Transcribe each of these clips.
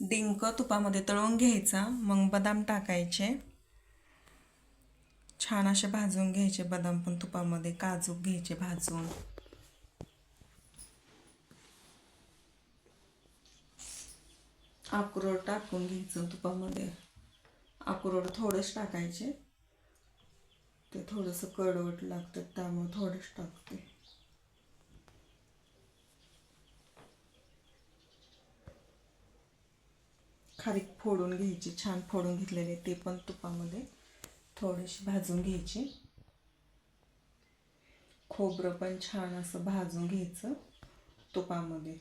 डिंक तुपामध्ये तळून घ्यायचा मग बदाम टाकायचे. छान असे भाजून घ्यायचे बदाम पण तुपामध्ये काजू घ्यायचे भाजून. अक्रोड टाकून घ्यायचं तुपामध्ये. अक्रोड थोडेच टाकायचे. ते थोडंसं कडवट लागतं त्यामुळे थोडेच टाकते. खारीक फोडून घ्यायची छान फोडून घेतलेले ते पण तुपामध्ये थोडीशी भाजून घ्यायची. खोबरं पण छान असं भाजून घ्यायचं तुपामध्ये.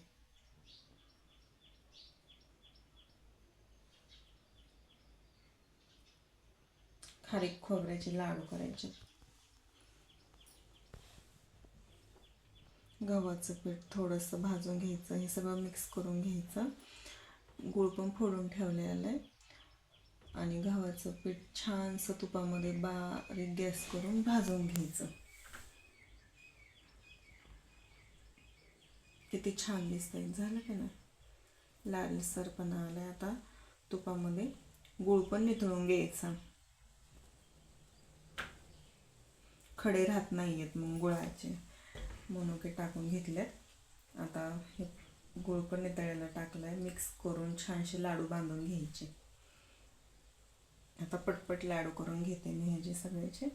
खारीक खोबऱ्याचे लाडू करायचे. गव्हाचं पीठ थोडंसं भाजून घ्यायचं हे सगळं मिक्स करून घ्यायचं. गूळ पण फोडून ठेवलेलं आहे आणि गव्हाचं पीठ छानसं तुपामध्ये बारीक गॅस करून भाजून घ्यायचं. किती छान दिसतंय. झालं का ना? लालसरपणा आलाय आता. तुपामध्ये गूळ पण निथळून घ्यायचा. खडे राहत नाही आहेत मग गुळाचे. मनुके टाकून घेतलेत. आता हे गुळ पण नितळायला टाकलं आहे मिक्स करून छानसे लाडू बांधून घ्यायचे. आता पटपट लाडू करून घेते मी ह्याचे सगळ्याचे